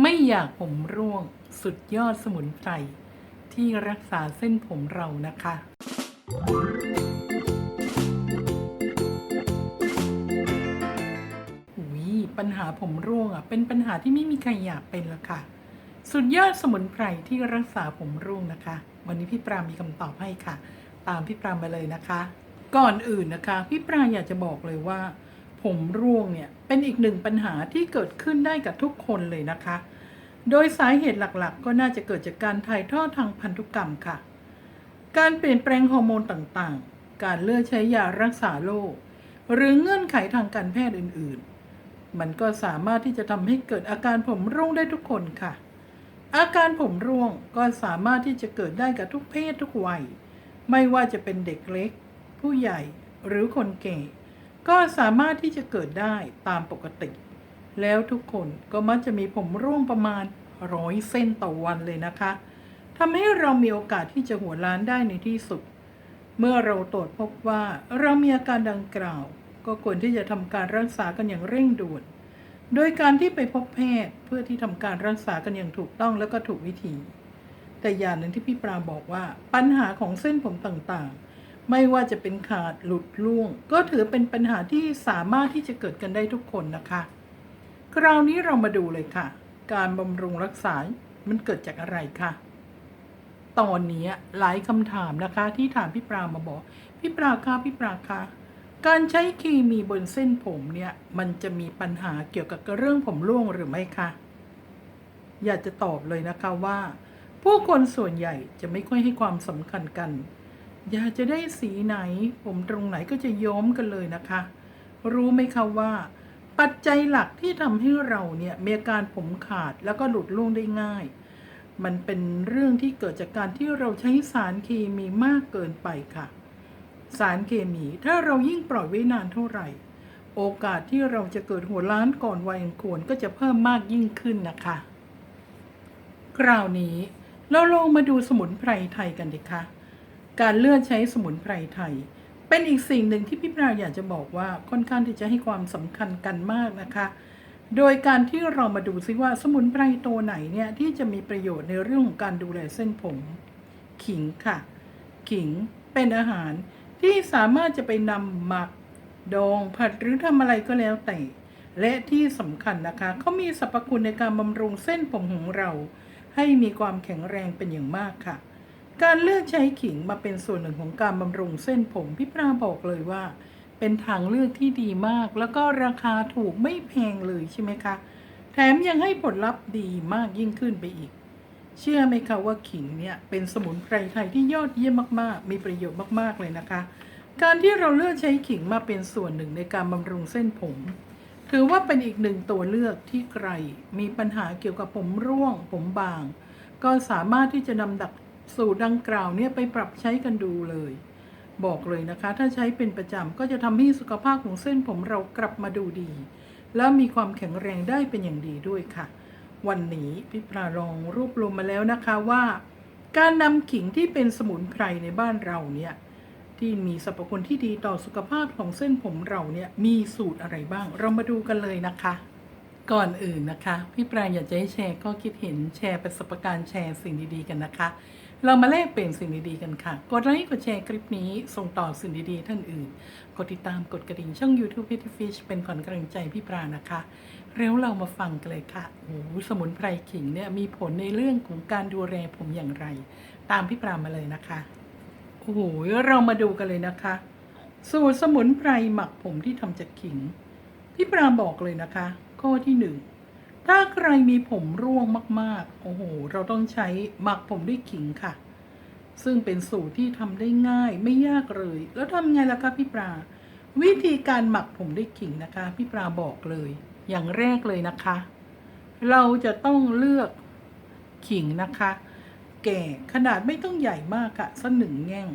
ไม่อยากผมร่วงสุดยอดสมุนไพรที่รักษาเส้นผมเรานะคะ อุยปัญหาผมร่วงอะ เป็นปัญหาที่ไม่มีใครอยากเป็นละค่ะ สุดยอดสมุนไพรที่รักษาผมร่วงนะคะ วันนี้พี่ปรามีคำตอบให้ค่ะ ตามพี่ปรามาเลยนะคะ ก่อนอื่นนะคะ พี่ปราอยากจะบอกเลยว่า ผมร่วงเนี่ยเป็นอีกหนึ่งปัญหาที่เกิดขึ้นได้กับทุกคนเลยนะคะ โดยสาเหตุหลักๆ ก็น่าจะเกิดจากการถ่ายทอดทางพันธุกรรมค่ะ การเปลี่ยนแปลงฮอร์โมนต่างๆ การเลือกใช้ยารักษาโรคหรือเงื่อนไขทางการแพทย์อื่นๆ มันก็สามารถที่จะทำให้เกิดอาการผมร่วงได้ทุกคนค่ะ อาการผมร่วงก็สามารถที่จะเกิดได้กับทุกเพศทุกวัย ไม่ว่าจะเป็นเด็กเล็ก ผู้ใหญ่หรือคนแก่ ก็สามารถที่จะเกิดได้ตามปกติ แล้วทุกคนก็มักจะมีผมร่วงประมาณร้อยเส้นต่อวันเลยนะคะทำให้เรามีโอกาสที่จะหัวล้านได้ในที่สุด เมื่อเราตรวจพบว่าเรามีอาการดังกล่าว ก็ควรที่จะทำการรักษากันอย่างเร่งด่วน โดยการที่ไปพบแพทย์เพื่อที่ทำการรักษากันอย่างถูกต้องและก็ถูกวิธี แต่อย่างหนึ่งที่พี่ปราบอกว่าปัญหาของเส้นผมต่างๆ ไม่ว่าจะเป็นขาดหลุดร่วง ก็ถือเป็นปัญหาที่สามารถที่จะเกิดกันได้ทุกคนนะคะ คราวนี้เรามาดูเลยค่ะ การบำรุงรักษา มันเกิดจากอะไรคะตอนนี้หลายคำถามนะคะที่ถามพี่ปรามาบอก พี่ปราคะพี่ปราคะการใช้เคมีบนเส้นผมเนี่ยมันจะมีปัญหาเกี่ยวกับเรื่องผมร่วงหรือไม่คะอยากจะตอบเลยนะคะว่า ผู้คนส่วนใหญ่จะไม่ค่อยให้ความสำคัญกัน อยากจะได้สีไหน ผมตรงไหนก็จะย้อมกันเลยนะคะ รู้ไหมคะว่า ปัจจัยหลักที่ทำให้เราเนี่ยมีอาการผมขาดแล้วก็หลุดร่วงได้ง่าย มันเป็นเรื่องที่เกิดจากการที่เราใช้สารเคมีมากเกินไปค่ะ สารเคมีถ้าเรายิ่งปล่อยไว้นานเท่าไหร่ โอกาสที่เราจะเกิดหัวล้านก่อนวัยอันควรก็จะเพิ่มมากยิ่งขึ้นนะคะ คราวนี้เราลองมาดูสมุนไพรไทยกันดีคะ การเลือกใช้สมุนไพรไทย เป็นอีกสิ่งหนึ่งที่พี่ปราอยากจะบอกว่าค่อนข้างที่จะให้ความสำคัญกันมากนะคะ โดยการที่เรามาดูซิว่าสมุนไพรตัวไหนเนี่ยที่จะมีประโยชน์ในเรื่องของการดูแลเส้นผม ขิงค่ะ ขิงเป็นอาหารที่สามารถจะไปนำหมักดองผัดหรือทำอะไรก็แล้วแต่ และที่สำคัญนะคะเขามีสรรพคุณในการบำรุงเส้นผมของเรา ให้มีความแข็งแรงเป็นอย่างมากค่ะ การเลือกใช้ขิงมาเป็นส่วนหนึ่งของการบำรุงเส้นผมพี่ปราบอกเลยว่า เป็นทางเลือกที่ดีมาก แล้วก็ราคาถูกไม่แพงเลยใช่ไหมคะ แถมยังให้ผลลัพธ์ดีมากยิ่งขึ้นไปอีก เชื่อไหมคะว่าขิงเนี่ยเป็นสมุนไพรไทยที่ยอดเยี่ยมมากๆ มีประโยชน์มากๆเลยนะคะ การที่เราเลือกใช้ขิงมาเป็นส่วนหนึ่งในการบำรุงเส้นผม ถือว่าเป็นอีกหนึ่งตัวเลือกที่ใคร มีปัญหาเกี่ยวกับผมร่วง ผมบาง ก็สามารถที่จะนำดัก สูตรดังกล่าวเนี่ยไปปรับใช้กันดูเลย บอกเลยนะคะ ถ้าใช้เป็นประจำก็จะทำให้สุขภาพของเส้นผมเรากลับมาดูดี และมีความแข็งแรงได้เป็นอย่างดีด้วยค่ะ วันนี้พี่ปลาลองรวบรวมมาแล้วนะคะว่า การนำขิงที่เป็นสมุนไพรในบ้านเราเนี่ยที่มีสรรพคุณที่ดีต่อสุขภาพของเส้นผมเราเนี่ยมีสูตรอะไรบ้าง เรามาดูกันเลยนะคะก่อนอื่นนะคะ พี่ปลาอยากจะให้แชร์ข้อคิดเห็นแชร์ประสบการณ์แชร์สิ่งดีๆกันนะคะ เรามาแลกเปลี่ยนสิ่งดีๆกันค่ะ กดไลค์กดแชร์คลิปนี้ ส่งต่อสิ่งดีๆท่านอื่น กดติดตามกดกระดิ่งช่อง YouTube p i t t y Fish เป็นขวัญกำลังใจพี่ปรานะคะ แล้วเรามาฟังกันเลยค่ะโอ้โหสมุนไพรขิงเนี่ยมีผลในเรื่องของการดูแลผมอย่างไร ตามพี่ปรามาเลยนะคะโอ้โหเรามาดูกันเลยนะคะ สูตรสมุนไพรหมักผมที่ทำจากขิง พี่ปราบอกเลยนะคะ ข้อที่หนึ่ง ถ้าใครมีผมร่วงมากๆ โอ้โห เราต้องใช้หมักผมด้วยขิงค่ะ ซึ่งเป็นสูตรที่ทำได้ง่ายไม่ยากเลย แล้วทำไงล่ะคะพี่ปราวิธีการหมักผมด้วยขิงนะคะ พี่ปราบอกเลย อย่างแรกเลยนะคะ เราจะต้องเลือกขิงนะคะ แก่ขนาดไม่ต้องใหญ่มากค่ะสักหนึ่งแง่ง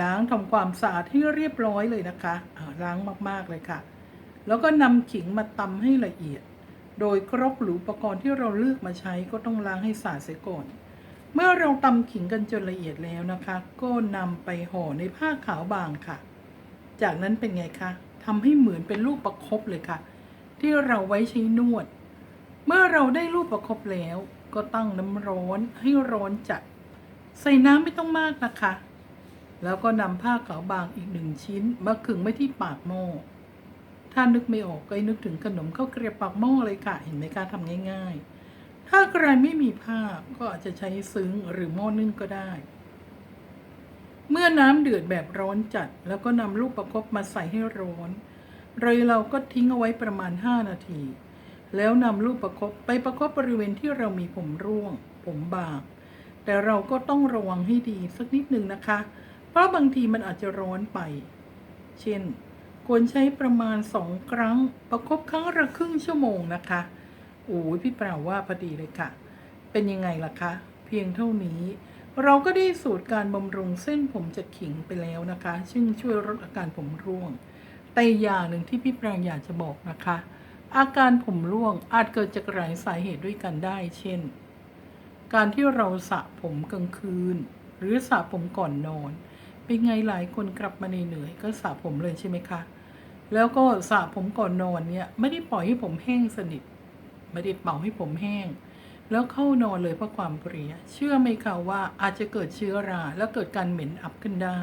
ล้างทำความสะอาดให้เรียบร้อยเลยนะคะอ่าล้างมากๆเลยค่ะ แล้วก็นำขิงมาตำให้ละเอียด โดยครกหรืออุปกรณ์ที่เราเลือกมาใช้ก็ต้องล้างให้สะอาดเสียก่อน เมื่อเราตำขิงกันจนละเอียดแล้วนะคะ ก็นำไปห่อในผ้าขาวบางค่ะ จากนั้นเป็นไงคะทำให้เหมือนเป็นลูกประคบเลยค่ะ ที่เราไว้ใช้นวด เมื่อเราได้รูปประคบแล้ว ก็ตั้งน้ำร้อนให้ร้อนจัด ใส่น้ำไม่ต้องมากนะคะ แล้วก็นำผ้าขาวบางอีกหนึ่งชิ้นมาขึงไว้ที่ปากหม้อ ถ้านึกไม่ออกก็นึกถึงขนมข้าวเกรียบปากหม้อเลยค่ะ เห็นไหมคะทำง่าย ๆ ถ้าใครไม่มีผ้าก็อาจจะใช้ซึ้งหรือหม้อนึ่งก็ได้ เมื่อน้ำเดือดแบบร้อนจัด แล้วก็นำลูกประคบมาใส่ให้ร้อนเลยเราก็ทิ้งเอาไว้ประมาณ 5 นาที แล้วนำลูกประคบไปประคบบริเวณที่เรามีผมร่วง ผมบากแต่เราก็ต้องระวังให้ดีสักนิดหนึ่งนะคะ เพราะบางทีมันอาจจะร้อนไป เช่น ควรใช้ประมาณสองครั้ง ประคบครั้งละครึ่งชั่วโมงนะคะโอ้ยพี่เปล่าว่าพอดีเลยค่ะ เป็นยังไงล่ะคะ เพียงเท่านี้ เราก็ได้สูตรการบำรุงเส้นผมจากขิงไปแล้วนะคะ ซึ่งช่วยลดอาการผมร่วง แต่อย่างหนึ่งที่พี่ปรางอยากจะบอกนะคะ อาการผมร่วงอาจเกิดจากหลายสาเหตุด้วยกันได้ เช่น การที่เราสระผมกลางคืน หรือสระผมก่อนนอน เป็นไงหลายคนกลับมาเหนื่อยก็สระผมเลยใช่ไหมคะ แล้วก็สระผมก่อนนอนเนี่ย ไม่ได้ปล่อยให้ผมแห้งสนิท ไม่ได้เป่าให้ผมแห้ง แล้วเข้านอนเลยเพราะความเพลีย เชื่อไหมคะว่าอาจจะเกิดเชื้อรา และเกิดการเหม็นอับขึ้นได้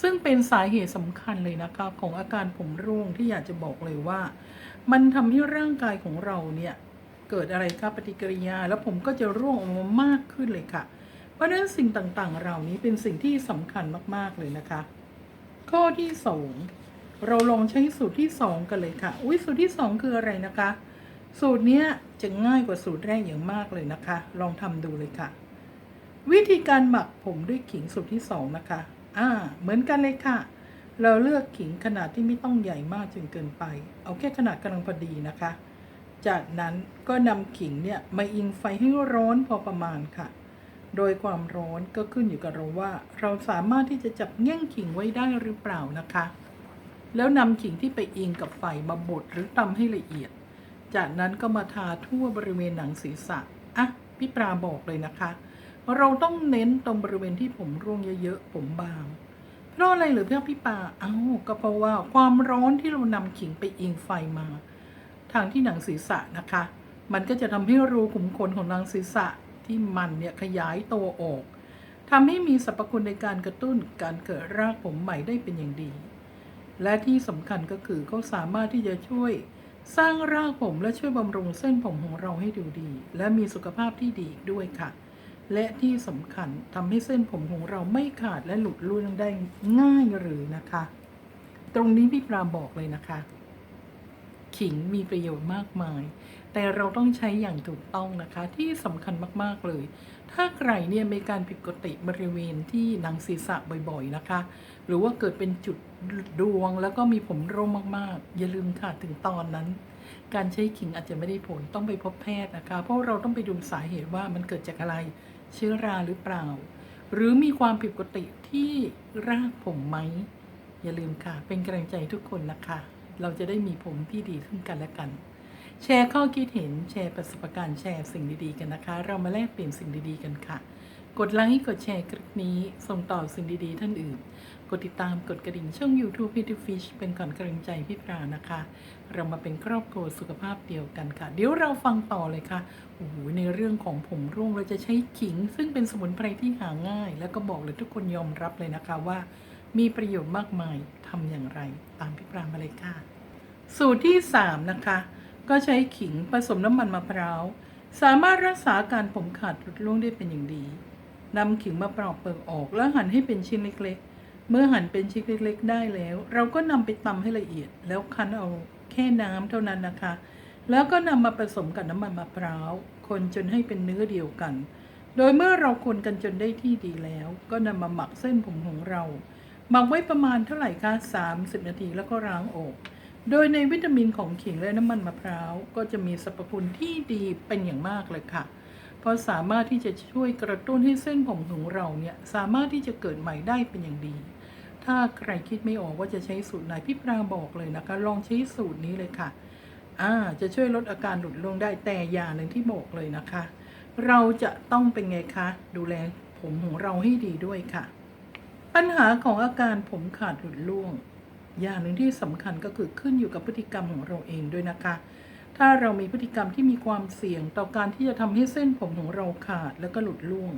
ซึ่งเป็นสาเหตุสำคัญเลยนะคะของอาการผมร่วงที่อยากจะบอกเลยว่า มันทำให้ร่างกายของเราเนี่ยเกิดอะไรคะปฏิกิริยา แล้วผมก็จะร่วงออกมามากขึ้นเลยค่ะ เพราะฉะนั้นสิ่งต่างๆเหล่านี้เป็นสิ่งที่สำคัญมากๆเลยนะคะ ข้อที่สอง เราลองใช้สูตรที่สองกันเลยค่ะ อุ้ยสูตรที่สองคืออะไรนะคะ สูตรเนี้ยจะง่ายกว่าสูตรแรกอย่างมากเลยนะคะ ลองทำดูเลยค่ะ วิธีการหมักผมด้วยขิงสูตรที่สองนะคะ อ่า เหมือนกันเลยค่ะ เราเลือกขิงขนาดที่ไม่ต้องใหญ่มากจนเกินไป เอาแค่ขนาดกำลังพอดีนะคะ จากนั้นก็นำขิงเนี่ยมาอิงไฟให้ร้อนพอประมาณค่ะโดยความร้อนก็ขึ้นอยู่กับเราว่า เราสามารถที่จะจับแง่งขิงไว้ได้หรือเปล่านะคะ แล้วนำขิงที่ไปอิงกับไฟมาบดหรือตำให้ละเอียด จากนั้นก็มาทาทั่วบริเวณหนังศีรษะอะพี่ปลาบอกเลยนะคะ เราต้องเน้นตรงบริเวณที่ผมร่วงเยอะๆผมบาง เพราะอะไรหรือเพื่อพี่ปลาเอ้าก็เพราะว่าความร้อนที่เรานำขิงไปอิงไฟมา ทางที่หนังศีรษะนะคะ มันก็จะทำให้รูขุมขนของหนังศีรษะที่มันเนี่ยขยายตัวออกทำให้มีสรรพคุณในการกระตุ้นการเกิดรากผมใหม่ได้เป็นอย่างดี และที่สำคัญก็คือเขาสามารถที่จะช่วยสร้างรากผมและช่วยบำรุงเส้นผมของเราให้ดูดี และมีสุขภาพที่ดีด้วยค่ะ และที่สำคัญทำให้เส้นผมของเราไม่ขาดและหลุดร่วงได้ง่ายหรือนะคะ ตรงนี้พี่ปราบอกเลยนะคะ ขิงมีประโยชน์มากมาย แต่เราต้องใช้อย่างถูกต้องนะคะ ที่สำคัญมากๆเลย ถ้าใครเนี่ยมีการผิดปกติบริเวณที่หนังศีรษะบ่อยๆนะคะ หรือว่าเกิดเป็นจุดดวงแล้วก็มีผมร่วงมากๆ อย่าลืมค่ะถึงตอนนั้น การใช้ขิงอาจจะไม่ได้ผลต้องไปพบแพทย์นะคะ เพราะเราต้องไปดูสาเหตุว่ามันเกิดจากอะไรเชื้อราหรือเปล่า หรือมีความผิดปกติที่รากผมไหมอย่าลืมค่ะ เป็นกำลังใจทุกคนนะคะ เราจะได้มีผมที่ดีขึ้นกันและกัน แชร์ข้อคิดเห็นแชร์ประสบการณ์แชร์สิ่งดีๆกันนะคะ เรามาแลกเปลี่ยนสิ่งดีๆกันค่ะ กดไลค์กดแชร์คลิปนี้ ส่งต่อสิ่งดีๆ ท่านอื่น กดติดตามกดกระดิ่งช่อง YouTube p i t Fish เป็นก่อนกำลังใจพี่ปรานะคะ เรามาเป็นครอบครัวสุขภาพเดียวกันค่ะ เดี๋ยวเราฟังต่อเลยค่ะโอ้โหในเรื่องของผมร่วงเราจะใช้ขิง ซึ่งเป็นสมุนไพรที่หาง่าย แล้วก็บอกเลยทุกคนยอมรับเลยนะคะว่า มีประโยชน์มากมายทำอย่างไร ตามพี่ปรามาเลยค่ะสูตรที่ 3 นะคะ ก็ใช้ขิงผสมน้ำมันมะพร้าว สามารถรักษาการผมขาดหลุดร่วงได้เป็นอย่างดีนำขิงมาปลอกเปลือกออกแล้วหั่นให้เป็นชิ้นเล็กๆ เมื่อหั่นเป็นชิ้นเล็ก ๆ ได้แล้ว เราก็นำไปตำให้ละเอียด แล้วคั้นเอาแค่น้ำเท่านั้นนะคะ แล้วก็นำมาผสมกับน้ำมันมะพร้าว คนจนให้เป็นเนื้อเดียวกัน โดยเมื่อเราคนกันจนได้ที่ดีแล้ว ก็นำมาหมักเส้นผมของเรา หมักไว้ประมาณเท่าไหร่คะ30 นาทีแล้วก็ล้างออก โดยในวิตามินของขิงและน้ำมันมะพร้าว ก็จะมีสรรพคุณที่ดีเป็นอย่างมากเลยค่ะ เพราะสามารถที่จะช่วยกระตุ้นให้เส้นผมของเราเนี่ยสามารถที่จะเกิดใหม่ได้เป็นอย่างดี ถ้าใครคิดไม่ออกว่าจะใช้สูตรไหนพี่ปราบอกเลยนะคะ ลองใช้สูตรนี้เลยค่ะอ่าจะช่วยลดอาการหลุดร่วงได้แต่อย่างหนึ่งที่บอกเลยนะคะ เราจะต้องเป็นไงคะ ดูแลผมของเราให้ดีด้วยค่ะ ปัญหาของอาการผมขาดหลุดร่วง อย่างหนึ่งที่สำคัญก็คือขึ้นอยู่กับพฤติกรรมของเราเองด้วยนะคะ ถ้าเรามีพฤติกรรมที่มีความเสี่ยงต่อการที่จะทำให้เส้นผมของเราขาดแล้วก็หลุดร่วง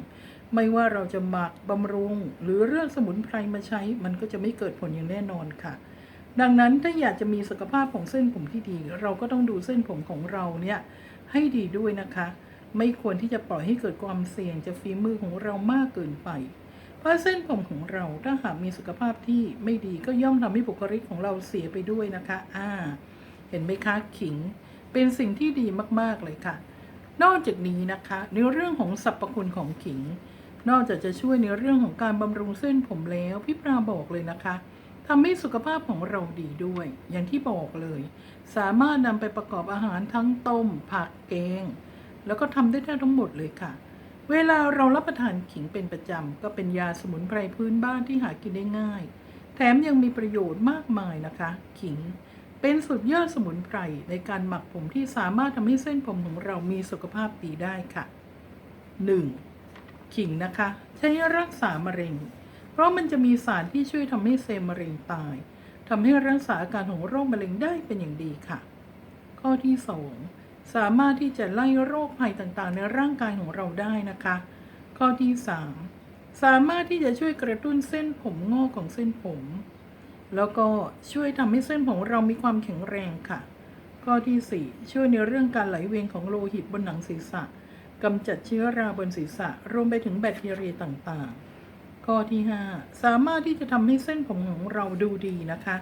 ไม่ว่าเราจะหมักบำรุง หรือเรื่องสมุนไพรมาใช้ มันก็จะไม่เกิดผลอย่างแน่นอนค่ะ ดังนั้นถ้าอยากจะมีสุขภาพของเส้นผมที่ดี เราก็ต้องดูเส้นผมของเราเนี่ยให้ดีด้วยนะคะ ไม่ควรที่จะปล่อยให้เกิดความเสี่ยงจากฝีมือของเรามากเกินไป เพราะเส้นผมของเราถ้าหากมีสุขภาพที่ไม่ดีก็ย่อมทำให้บุคลิกของเราเสียไปด้วยนะคะ อ่า เห็นไหมคะขิง เป็นสิ่งที่ดีมากๆเลยค่ะ นอกจากนี้นะคะ ในเรื่องของสรรพคุณของขิง นอกจากจะช่วยในเรื่องของการบำรุงเส้นผมแล้วพี่ปราบอกเลยนะคะทำให้สุขภาพของเราดีด้วย อย่างที่บอกเลย สามารถนำไปประกอบอาหารทั้งต้ม ผักแกง แล้วก็ทำได้ทั้งหมดเลยค่ะ เวลาเรารับประทานขิงเป็นประจำ ก็เป็นยาสมุนไพรพื้นบ้านที่หากินได้ง่าย แถมยังมีประโยชน์มากมายนะคะ ขิง เป็นสุดยอดสมุนไพรในการหมักผมที่สามารถทำให้เส้นผมของเรามีสุขภาพดีได้ค่ะ 1. ขิงนะคะ ใช้รักษามะเร็ง เพราะมันจะมีสารที่ช่วยทำให้เซลล์มะเร็งตายทำให้รักษาอาการของโรคมะเร็งได้เป็นอย่างดีค่ะ ข้อที่ 2 สามารถที่จะไล่โรคภัยต่างๆ ในร่างกายของเราได้นะคะ ข้อที่ 3 สามารถที่จะช่วยกระตุ้นเส้นผมงอกของเส้นผม แล้วก็ช่วยทำให้เส้นผมเรามีความแข็งแรงค่ะ ข้อที่ 4 ช่วยในเรื่องการไหลเวียนของโลหิตบนหนังศีรษะกำจัดเชื้อราบนศีรษะ รวมไปถึงแบคทีเรียต่างๆ ข้อที่ 5 สามารถที่จะทำให้เส้นผมของเราดูดีนะคะ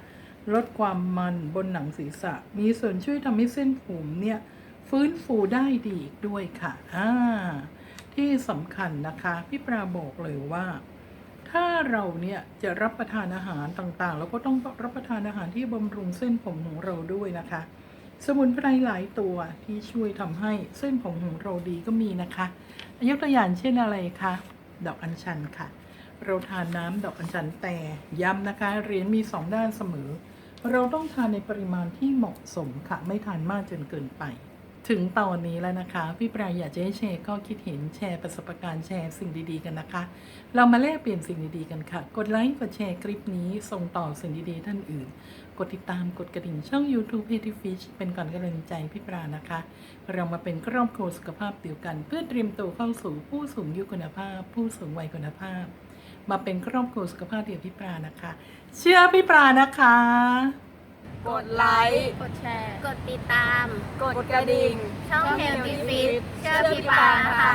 ลดความมันบนหนังศีรษะ มีส่วนช่วยทำให้เส้นผมเนี่ย ฟื้นฟูได้ดีอีกด้วยค่ะอ่าที่สำคัญนะคะพี่ปราบอกเลยว่า ถ้าเราเนี่ยจะรับประทานอาหารต่างๆเราก็ต้องรับประทานอาหารที่บำรุงเส้นผมของเราด้วยนะคะ สมุนไพรหลายตัวที่ช่วยทำให้เส้นผมของเราดีก็มีนะคะยกตัวอย่างเช่นอะไรคะดอกอัญชันค่ะ เราทานน้ำดอกอัญชันแต่ย้ำนะคะเหรียญมีสองด้านเสมอ เราต้องทานในปริมาณที่เหมาะสมค่ะ ไม่ทานมากจนเกินไป ถึงตอนนี้แล้วนะคะ พี่ปรายอยากจะให้แชร์ข้อคิดเห็นแชร์ประสบการณ์แชร์สิ่งดีๆกันนะคะ เรามาแลกเปลี่ยนสิ่งดีๆกันค่ะ กดไลค์กดแชร์คลิปนี้ส่งต่อสิ่งดีๆท่านอื่น กดติดตามกดกระดิ่งช่อง YouTube p a t y Fish เป็นก่อนกำลังใจพี่ปรานะคะ เรามาเป็นครอบครัวสุขภาพเดียวกัน เพื่อเตรียมตัวเข้าสู่ผู้สูงอายุคุณภาพ ผู้สูงวัยคุณภาพ มาเป็นครอบครัวสุขภาพเดียวพี่ปรานะคะ เชื่อพี่ปรานะคะ กดไลค์ กดแชร์ กดติดตาม กดกระดิ่ง ช่องเฮลตี้ฟิตเชื่อพี่ปานะคะ